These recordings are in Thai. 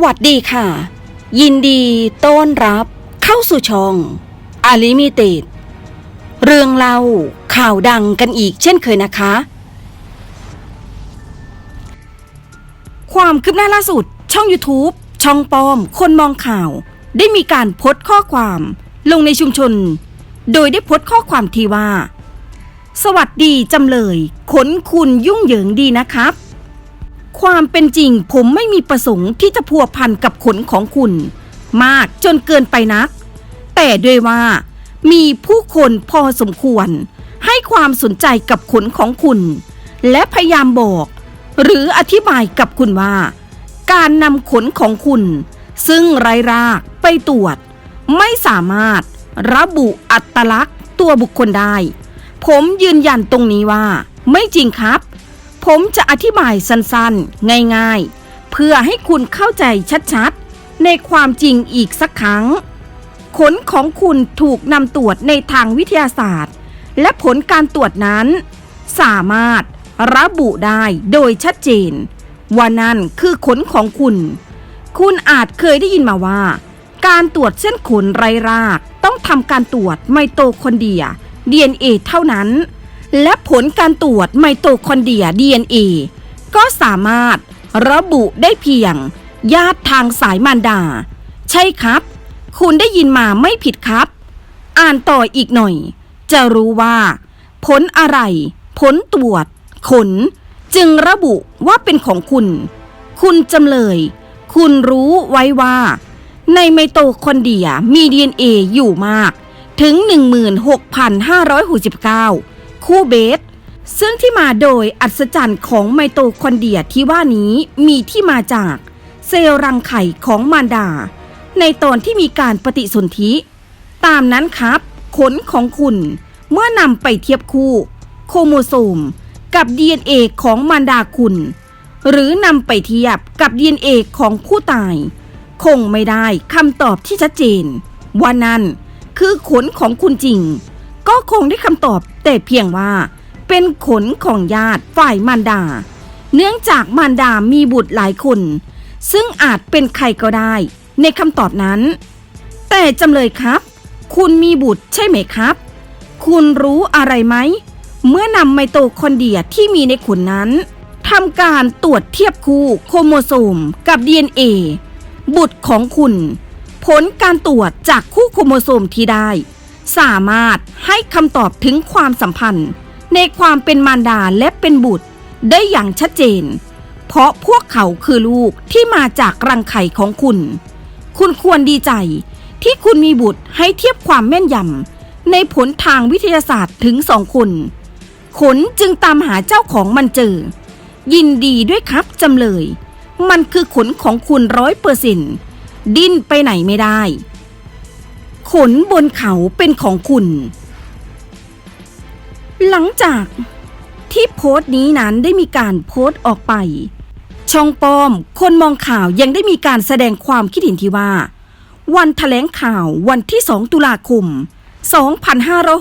สวัสดีค่ะ ยินดีต้อนรับเข้าสู่ช่องอาลิมิเต็ดเรื่องเล่าข่าวดังกันอีกเช่นเคยนะคะ ความคืบหน้าล่าสุด ช่อง YouTube ช่องปอม คนมองข่าว ได้มีการโพสต์ข้อความลงในชุมชน โดยได้โพสต์ข้อความที่ว่า สวัสดีจำเลย ขนคุณยุ่งเหยิงดีนะครับ ความเป็นจริงผมไม่มีประสงค์ที่จะพัวพันกับขนของคุณ มากจนเกินไปนัก แต่ด้วยว่า มีผู้คนพอสมควร ให้ความสนใจกับขนของคุณ และพยายามบอก หรืออธิบายกับคุณว่า การนำขนของคุณ ซึ่งไร้รากไปตรวจ ไม่สามารถระบุอัตลักษณ์ตัวบุคคลได้ ผมยืนยันตรงนี้ว่า ไม่จริงครับ ผมจะอธิบายสั้นๆ ง่ายๆ เพื่อให้คุณเข้าใจชัดๆ ในความจริงอีกสักครั้ง ขนของคุณถูกนำตรวจในทางวิทยาศาสตร์ และผลการตรวจนั้น สามารถระบุได้โดยชัดเจน ว่านั่นคือขนของคุณ คุณอาจเคยได้ยินมาว่า การตรวจเส้นขนไรราก ต้องทำการตรวจไมโตคอนเดรีย DNA เท่านั้น และผลการตรวจไมโตคอนเดรีย DNA ก็สามารถระบุได้เพียง ญาติทางสายมารดา ใช่ครับ คุณได้ยินมาไม่ผิดครับ อ่านต่ออีกหน่อย จะรู้ว่า ผลอะไร ผลตรวจ ขน จึงระบุว่าเป็นของคุณ คุณจำเลย คุณรู้ไว้ว่า ในไมโตคอนเดรียมี DNA อยู่มาก ถึง 16,569 คู่เบส ซึ่งที่มาโดยอัศจรรย์ของไมโตคอนเดรียที่ว่านี้มีที่มาจากเซลล์รังไข่ของมารดา ในตอนที่มีการปฏิสนธิ ตามนั้นครับ ขนของคุณ เมื่อนำไปเทียบคู่ โครโมโซม กับ DNA ของมารดาคุณ หรือนำไปเทียบกับ DNA ของผู้ตาย คงไม่ได้คำตอบที่ชัดเจนว่านั่นคือขนของคุณจริง ก็คงได้คำตอบแต่เพียงว่า เป็นขนของญาติฝ่ายมารดา เนื่องจากมารดามีบุตรหลายคน ซึ่งอาจเป็นใครก็ได้ ในคำตอบนั้น แต่จำเลยครับ คุณมีบุตรใช่ไหมครับ คุณรู้อะไรไหม เมื่อนำไมโตคอนเดรียที่มีในขนนั้นทำการตรวจเทียบคู่โครโมโซมกับ DNA บุตรของคุณ ผลการตรวจจากคู่โครโมโซมที่ได้ สามารถให้คำตอบถึงความสัมพันธ์ ในความเป็นมารดาและเป็นบุตรได้อย่างชัดเจน เพราะพวกเขาคือลูกที่มาจากรังไข่ของคุณ คุณควรดีใจที่คุณมีบุตรให้เทียบความแม่นยำในผลทางวิทยาศาสตร์ถึงสองคนขนจึงตามหาเจ้าของมันเจอ ยินดีด้วยครับจำเลย มันคือขนของคุณร้อยเปอร์เซ็นดิ้นไปไหนไม่ได้ ขนบนเขาเป็นของคุณ หลังจากที่โพสต์นี้นั้นได้มีการโพสต์ออกไป ช่องปอม คนมองข่าวยังได้มีการแสดงความคิดเห็นที่ว่า วันแถลงข่าววันที่ 2 ตุลาคม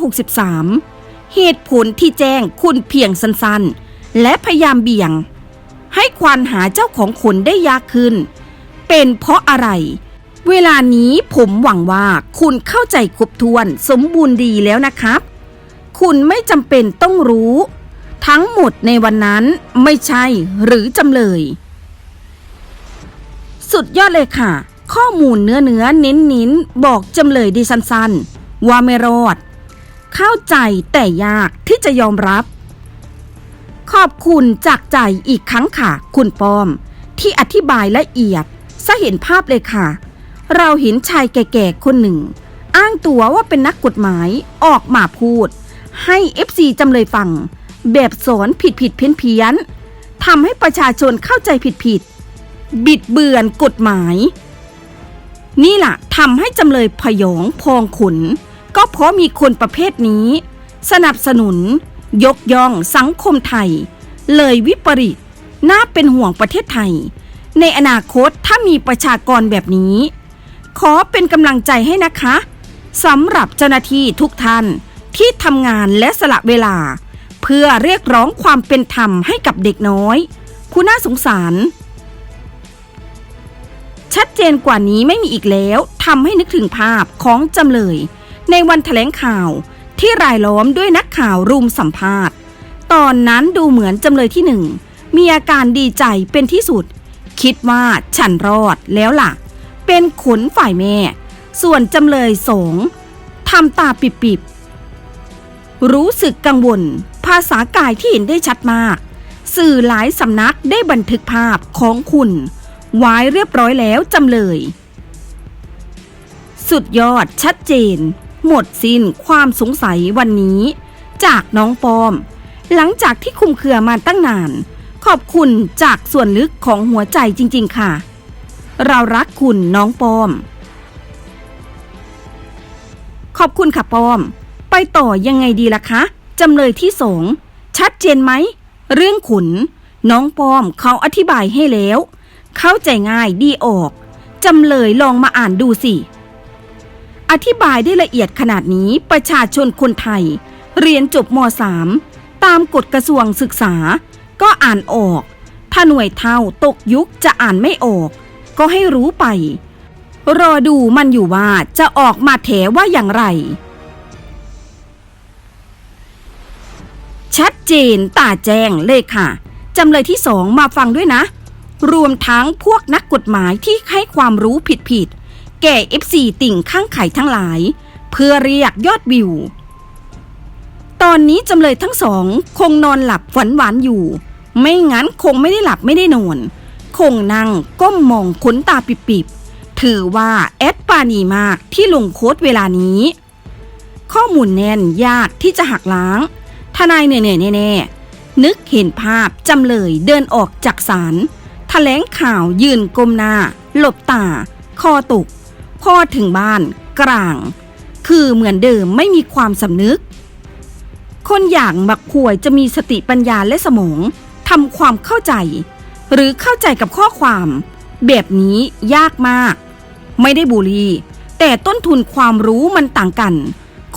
2563 เหตุผลที่แจ้งคุณเพียงสั้นๆ และพยายามเบี่ยง ให้ควานหาเจ้าของขนได้ยากขึ้น เป็นเพราะอะไร เวลานี้ผมหวังว่าคุณเข้าใจครบถ้วนสมบูรณ์ดีแล้วนะครับ คุณไม่จำเป็นต้องรู้ ทั้งหมดในวันนั้นไม่ใช่หรือจำเลย สุดยอดเลยค่ะ ข้อมูลเนื้อเนื้อเน้นนิ้นบอกจำเลยดีสั้นๆ ว่าไม่รอด เข้าใจแต่ยากที่จะยอมรับ ขอบคุณจากใจอีกครั้งค่ะ คุณปอม ที่อธิบายละเอียดซะเห็นภาพเลยค่ะ เราเห็นชายแก่ๆคนหนึ่ง อ้างตัวว่าเป็นนักกฎหมายออกมาพูด ให้ FC จำเลยฟัง แบบสอนผิดผิดเพี้ยนเพี้ยนทำให้ประชาชนเข้าใจผิดผิด บิดเบือนกฎหมาย นี่ล่ะทำให้จำเลยพยองพองขุน ก็เพราะมีคนประเภทนี้ สนับสนุน ยกย่องสังคมไทย เลยวิปริตน่าเป็นห่วงประเทศไทย ในอนาคตถ้ามีประชากรแบบนี้ ขอเป็นกำลังใจให้นะคะสำหรับเจ้าหน้าที่ทุกท่านที่ทำงานและสละเวลา เพื่อเรียกร้องความเป็นธรรมให้กับเด็กน้อย ผู้น่าสงสาร ชัดเจนกว่านี้ไม่มีอีกแล้วทำให้นึกถึงภาพของจำเลย ในวันแถลงข่าวที่รายล้อมด้วยนักข่าวรุมสัมภาษณ์ ตอนนั้นดูเหมือนจำเลยที่หนึ่งมีอาการดีใจเป็นที่สุด คิดว่าฉันรอดแล้วล่ะ เป็นขนฝ่ายแม่ ส่วนจำเลยสองทำตาปิบๆรู้สึกกังวล ภาษากายที่เห็นได้ชัดมาก สื่อหลายสำนักได้บันทึกภาพของคุณไว้เรียบร้อยแล้วจำเลย สุดยอดชัดเจน หมดสิ้นความสงสัยวันนี้ จากน้องปอม หลังจากที่คุมเครือมาตั้งนาน ขอบคุณจากส่วนลึกของหัวใจจริง ๆ ค่ะ เรารักคุณน้องปอม ขอบคุณค่ะปอม ไปต่อยังไงดีล่ะคะจำเลยที่สองชัดเจนไหม เรื่องขุน น้องปอมเขาอธิบายให้แล้ว เข้าใจง่ายดีออกจำเลยลองมาอ่านดูสิ อธิบายได้ละเอียดขนาดนี้ประชาชนคนไทย เรียนจบม .3 ตามกฎกระทรวงศึกษา ก็อ่านออก ถ้าหน่วยเท่าตกยุคจะอ่านไม่ออก ก็ให้รู้ไป รอดูมันอยู่ว่าจะออกมาแถว่าอย่างไร ชัดเจนตาแจ้งเลยค่ะจำเลยที่สองมาฟังด้วยนะ รวมทั้งพวกนักกฎหมายที่ให้ความรู้ผิดๆแก่ FC ติ่งข้างไข่ทั้งหลาย เพื่อเรียกยอดวิว ตอนนี้จำเลยทั้งสองคงนอนหลับฝันหวานอยู่ ไม่งั้นคงไม่ได้หลับไม่ได้นอน คงนั่งก้มมองขนตาปิบๆ ถือว่าแอดปานีมากที่ลงโค้ดเวลานี้ ข้อมูลแน่นยากที่จะหักล้าง ทนายเหนื่อยๆแน่ๆ นึกเห็นภาพจำเลยเดินออกจากศาลแถลงข่าวยืนก้มหน้า หลบตา คอตกพอถึงบ้านกลาง คือเหมือนเดิมไม่มีความสำนึก คนอย่างมักควรจะมีสติปัญญาและสมองทำความเข้าใจ หรือเข้าใจกับข้อความ แบบนี้ยากมาก ไม่ได้บูลีแต่ต้นทุนความรู้มันต่างกัน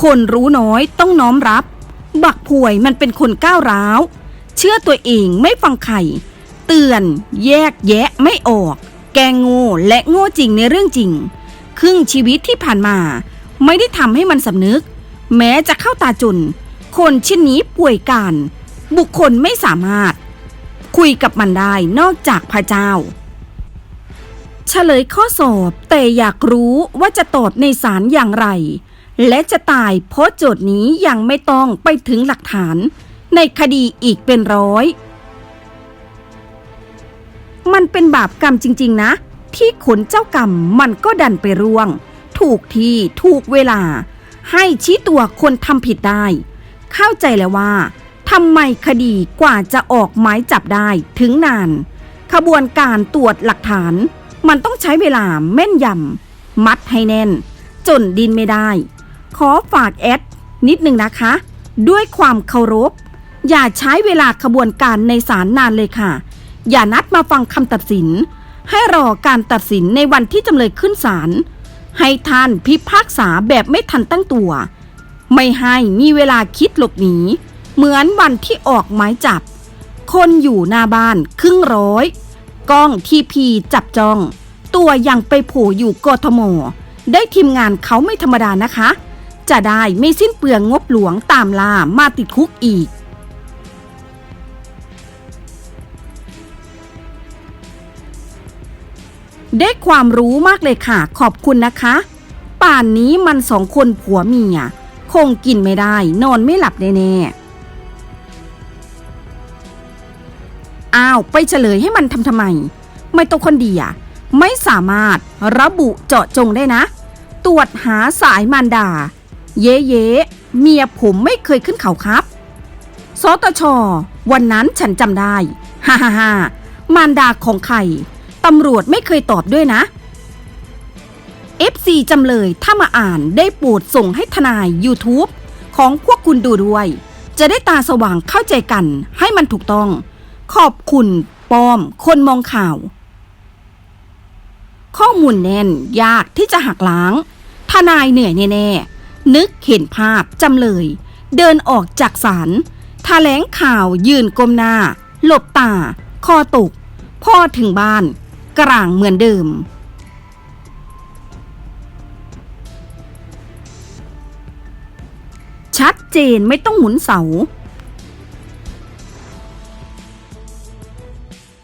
คนรู้น้อยต้องน้อมรับ บักป่วยมันเป็นคนก้าวร้าว เชื่อตัวเองไม่ฟังใครเตือน แยกแยะไม่ออก แกงโง่และโง่จริงในเรื่องจริง ครึ่งชีวิตที่ผ่านมา ไม่ได้ทำให้มันสำนึก แม้จะเข้าตาจนคนเช่นนี้ป่วยการ บุคคลไม่สามารถ คุยกับมันได้นอกจากพระเจ้า เฉลยข้อสอบแต่อยากรู้ว่าจะตอบในศาลอย่างไร และจะตายเพราะโจทย์นี้ยังไม่ต้องไปถึงหลักฐาน ในคดีอีกเป็นร้อย มันเป็นบาปกรรมจริง ๆ นะ ที่ขนเจ้ากรรมมันก็ดันไปร่วง ถูกที่ถูกเวลา ให้ชี้ตัวคนทำผิดได้ เข้าใจแล้วว่า ทำไมคดีกว่าจะออกหมายจับได้ถึงนาน ขบวนการตรวจหลักฐาน มันต้องใช้เวลาแม่นยำมัดให้แน่น จนดินไม่ได้ ขอฝากแอดนิดนึงนะคะ ด้วยความเคารพ อย่าใช้เวลาขบวนการในศาลนานเลยค่ะ อย่านัดมาฟังคำตัดสิน ให้รอการตัดสินในวันที่จำเลยขึ้นศาลให้ท่านพิพากษาแบบไม่ทันตั้งตัว ไม่ให้มีเวลาคิดหลบหนี เหมือนวันที่ออกหมายจับ คนอยู่หน้าบ้านครึ่งร้อยกล้องทีพีจับจอง ตัวยังไปโผล่อยู่กทม ได้ทีมงานเขาไม่ธรรมดานะคะ จะได้ไม่สิ้นเปลืองงบหลวงตามล่ามาติดคุกอีกได้ความรู้มากเลยค่ะ ขอบคุณนะคะ ป่านนี้มันสองคนผัวเมีย คงกินไม่ได้ นอนไม่หลับแน่ๆ อ้าวไปเฉลยให้มันทำทำไม ไม่ตัวคนดีอะไม่สามารถระบุเจาะจงได้นะ ตรวจหาสายมารดา เย้เย้เมียผมไม่เคยขึ้นเขาครับสตช วันนั้นฉันจำได้ฮ่าฮ่าฮ่ามารดาของใครตำรวจไม่เคยตอบด้วยนะ FC จำเลยถ้ามาอ่านได้โปรดส่งให้ทนาย YouTube ของพวกคุณดูด้วย จะได้ตาสว่างเข้าใจกันให้มันถูกต้อง ขอบคุณป้อม คนมองข่าว ข้อมูลแน่นยากที่จะหักล้าง ทนายเหนื่อยแน่ๆ นึกเห็นภาพจำเลย เดินออกจากศาลแถลงข่าวยืนก้มหน้า หลบตา คอตก พ่อถึงบ้าน กลางเหมือนเดิมชัดเจนไม่ต้องหมุนเสา